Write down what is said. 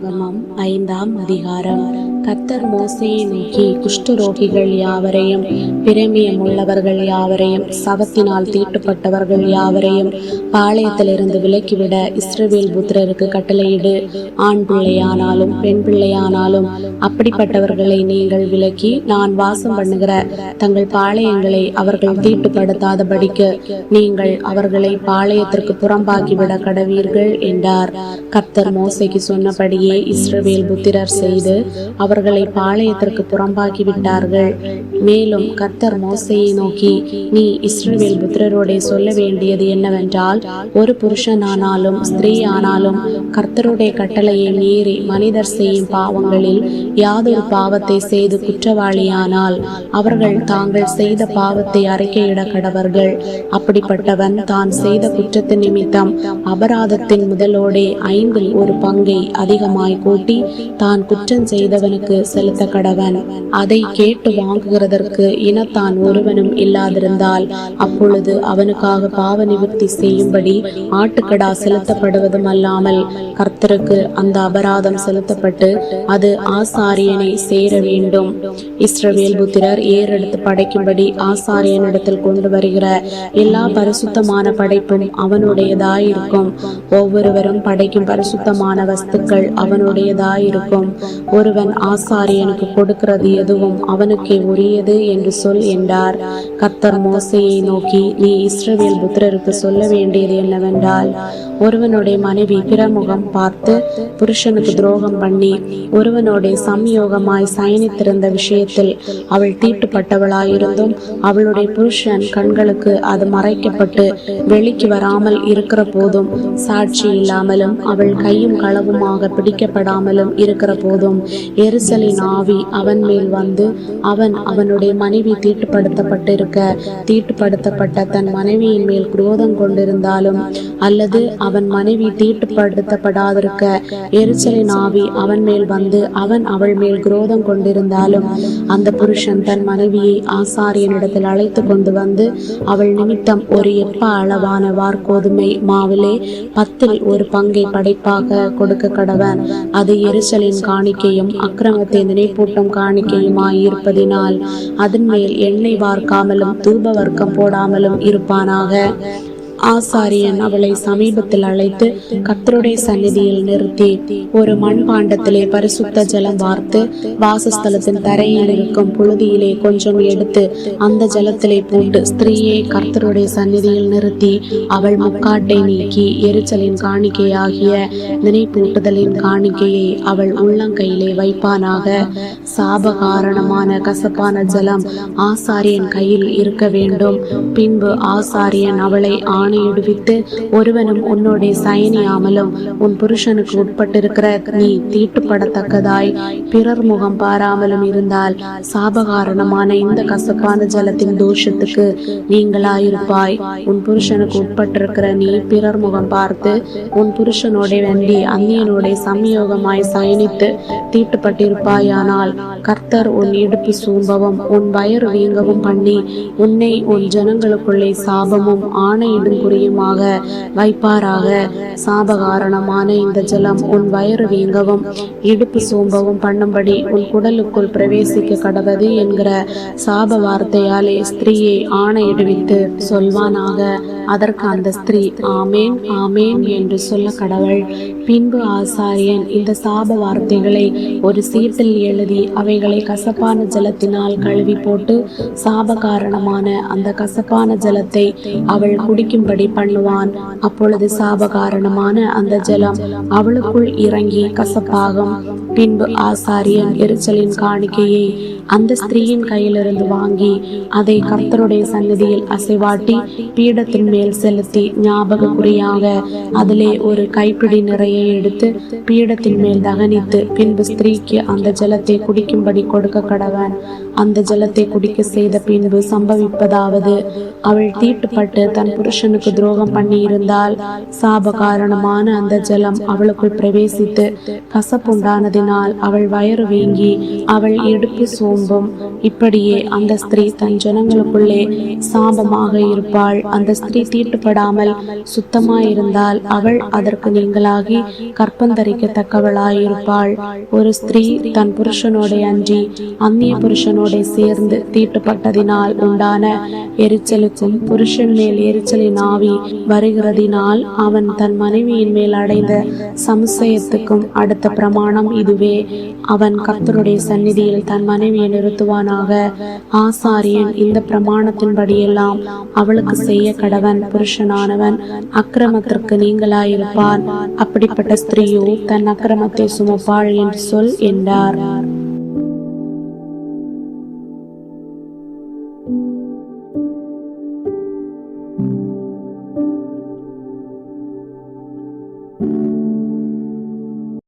என்னாகமம் ஐந்தாம் அதிகாரம். கத்தர் மோசையை நோக்கி குஷ்டரோகிகள் யாவரையும் பிரமியம் உள்ளவர்கள் யாவரையும் சவத்தினால் தீட்டுப்பட்டவர்கள் யாவரையும் பாளையத்திலிருந்து விலக்கிவிட இஸ்ரவேல் புத்திரருக்கு கட்டளையிடு. ஆண் பிள்ளையானாலும் பெண் பிள்ளையானாலும் அப்படிப்பட்டவர்களை நீங்கள் விலக்கி நான் வாசம் பண்ணுகிற தங்கள் பாளையங்களை அவர்கள் தீட்டுப்படுத்தாதபடிக்கு நீங்கள் அவர்களை பாளையத்திற்கு புறம்பாக்கிவிட கடவீர்கள் என்றார். கர்த்தர் மோசைக்கு சொன்னபடியே இஸ்ரவேல் புத்திரர் செய்து அவர் அவர்களை பாளையத்திற்கு புறம்பாக்கி விட்டார்கள். மேலும் கத்தர் மோசையை நோக்கி நீ இஸ்ரேல் புத்திரரோடே சொல்ல வேண்டியது என்னவென்றால் ஒரு புருஷனானாலும் ஸ்திரீ ஆனாலும் கர்த்தருடைய கட்டளையை மீறி மனிதர் செய்யும் பாவங்களில் யாதொரு பாவத்தை செய்து குற்றவாளியானால் அவர்கள் தாங்கள் செய்த பாவத்தை அறிக்கையிட கடவர்கள். அப்படிப்பட்டவன் தான் செய்த குற்றத்தின் நிமித்தம் அபராதத்தின் முதலோடே ஐந்தில் ஒரு பங்கை அதிகமாய் கூட்டி தான் குற்றம் செய்தவனுக்கு செலுத்த கடவன். அதை கேட்டு வாங்குகிறதற்கு இனத்தான் ஒருவனும் இல்லாதிருந்தால் அப்பொழுது அவனுக்காக பாவ நிவர்த்தி செய்யும்படி ஆட்டுக்கடா செலுத்தப்படுவதும் அல்லாமல் கர்த்தருக்கு அந்த அபராதம் செலுத்தப்பட்டு அது ஆசாரியனை சேர வேண்டும். இஸ்ரவேல் புத்திரர் ஏறெடுத்து படைக்கும்படி ஆசாரியனிடத்தில் கொண்டு வருகிற எல்லா பரிசுத்தமான படைப்பும் அவனுடையதாயிருக்கும். ஒவ்வொருவரும் படைக்கும் பரிசுத்தமான வஸ்துக்கள் அவனுடையதாயிருக்கும். ஒருவன் ஆசாரியனுக்கு கொடுக்கிறது எதுவும் அவனுக்கே உரியது என்று சொல் என்றார். கத்தர் மோசையை நோக்கி நீ இஸ்ரவேல் புத்திரருக்கு சொல்ல வேண்டியது என்னவென்றால் ஒருவனுடைய மனைவி பிறமுகம் பார்த்து புருஷனுக்கு துரோகம் பண்ணி ஒருவனுடைய சம்யோகமாய் சயனித்திருந்த விஷயத்தில் அவள் தீட்டுப்பட்டவளாயிருந்தும் அவளுடைய புருஷன் கண்களுக்கு அது மறைக்கப்பட்டு வெளிக்கு வராமல் இருக்கிற போதும் சாட்சி இல்லாமலும் அவள் கையும் களவுமாக பிடிக்கப்படாமலும் இருக்கிற போதும் எரு எரிசலின் ஆவி அவன் மேல் வந்து அவன் அவனுடைய மனைவி தீட்டுப்படுத்தப்பட்டிருக்க தீட்டுப்படுத்தப்பட்ட தன் மனைவியின் மேல் குரோதம் கொண்டிருந்தாலும் அல்லது அவன் மனைவி தீட்டுப்படுத்தப்படாதிருக்க எரிச்சலின் ஆவி அவன் மேல் வந்து அவன் அவள் மேல் குரோதம் கொண்டிருந்தாலும் அந்த புருஷன் தன் மனைவியை ஆசாரியனிடத்தில் அழைத்து கொண்டு வந்து அவள் நிமித்தம் ஒரு எப்ப அளவான வார்கோதுமை மாவிலே பத்தில் ஒரு பங்கை படைப்பாக கொடுக்க கடவன். அது எரிச்சலின் காணிக்கையும் அக்கிர அக்கிரமத்தை நினைப்பூட்டும் காணிக்கையுமாய் இருப்பதினால் அதன் மேல் எண்ணெய் வார்க்காமலும் தூப வர்க்கம் போடாமலும் இருப்பானாக? ஆசாரியன் அவளை சமீபத்தில் அழைத்து கர்த்தருடைய சந்நிதியில் நிறுத்தி ஒரு மண்பாண்டத்திலே பரிசுத்த ஜலம் வார்த்து வாசஸ்தலத்தின் தரையில் இருக்கும் புழுதியிலே கொஞ்சம் எடுத்து அந்த ஜலத்திலே போட்டு ஸ்திரீயை கர்த்தருடைய சந்நிதியில் நிறுத்தி அவள் முக்காட்டை நீக்கி எரிச்சலின் காணிக்கையாகிய நினைப்பூட்டுதலின் காணிக்கையை அவள் உள்ளங்கையிலே வைப்பானாக. சாப காரணமான கசப்பான ஜலம் ஆசாரியன் கையில் இருக்க வேண்டும். பின்பு ஆசாரியன் அவளை ஆண் ஆணையிடுவித்து ஒருவனும் உன்னோடைய சயனியாமலும் உன் புருஷனுக்கு உட்பட்டிருக்கிற நீ தீட்டுப்படத்தக்கதாய் பிறர் முகம் பாராமலும் இருந்தால் சாபகாரணமான இந்த கசப்பான ஜலத்தின் தோஷத்துக்கு நீங்களாயிருப்பாய். உன் புருஷனுக்கு உட்பட்டிருக்கிற நீ பிறர் முகம் பார்த்து உன் புருஷனோட வேண்டி அந்நியனோட சம்யோகமாய் சயனித்து தீட்டுப்பட்டிருப்பாயானால் கர்த்தர் உன் இடுப்பு சூம்பவும் உன் வயறு வீங்கவும் பண்ணி உன்னை உன் ஜனங்களுக்குள்ளே சாபமும் ஆணையிடும் குறியுமாக வைப்பாராக. சாபகாரணமான இந்த ஜலம் உன் வயிறு வீங்கவும் இடுப்பு சோம்பவும் பண்ணும்படி உன் குடலுக்குள் பிரவேசிக்க கடவது என்கிற சாப வார்த்தையாலே ஸ்திரீயை ஆணையிடுவித்து சொல்வானாக. அதற்கு அந்த ஸ்திரீ ஆமேன் ஆமேன் என்று சொல்ல கடவுள். பின்பு ஆசாரியன் இந்த சாப வார்த்தைகளை ஒரு சீட்டில் எழுதி அவைகளை கசப்பான ஜலத்தினால் கழுவி போட்டு சாப காரணமான அந்த கசப்பான ஜலத்தை அவள் குடிக்கும்படி பண்ணுவான். அப்பொழுது சாப காரணமான அந்த ஜலம் அவளுக்குள் இறங்கி கசப்பாகும். பின்பு ஆசாரியன் எரிச்சலின் காணிக்கையை அந்த ஸ்திரீயின் கையிலிருந்து வாங்கி அதை கர்த்தருடைய சன்னதியில் அசைவாட்டி பீடத்தின் மேல் செலுத்தி ஞாபக குறியாக அதிலே ஒரு கைப்பிடி நிறைய எடுத்து பீடத்தின் மேல் தகனித்து பின்பு ஸ்திரீக்கு அந்த ஜலத்தை குடிக்கும்படி கொடுக்க கடவன் அந்த ஜலத்தை குடிக்க செய்த பின்பு சம்பவிப்பதாவது. அவள் தீட்டுப்பட்டு தன் புருஷனுக்கு துரோகம் பண்ணி இருந்தால் சாப காரணமான அந்த ஜலம் அவளுக்குள் பிரவேசித்து கசப்புண்டானதினால் அவள் வயறு வீங்கி அவள் எடுப்பு சோம்பும். இப்படியே அந்த ஸ்திரீ தன் ஜனங்களுக்குள்ளே சாபமாக இருப்பாள். அந்த ஸ்திரீ தீட்டுப்படாமல் சுத்தமாயிருந்தால் அவள் அதற்கு நீங்களாகி கற்பந்தரிக்கத்தக்கவளாயிருப்பாள். ஒரு ஸ்திரீ தன் புருஷனோட அன்றி அந்நிய புருஷனோட சேர்ந்து தீட்டுப்பட்டதினால் உண்டான எரிச்சலுக்கும் புருஷன் மேல் எரிச்சலின் ஆவி வருகிறதினால் அவன் தன் மனைவியின் மேல் அடைந்த சமுசயத்துக்கும் அடுத்த பிரமாணம் இதுவே. அவன் கர்த்தருடைய சந்நிதியில் தன் மனைவியை நிறுத்துவானாக. ஆசாரியன் இந்த பிரமாணத்தின்படியெல்லாம் அவளுக்கு செய்ய கடவன் புருஷனானவன் அக்கிரமத்திற்கு நீங்களாயிருப்பான். அப்படிப்பட்ட ஸ்திரீயோ தன் அக்கிரமத்தை சுமப்பாள் என்று சொல் என்றார்.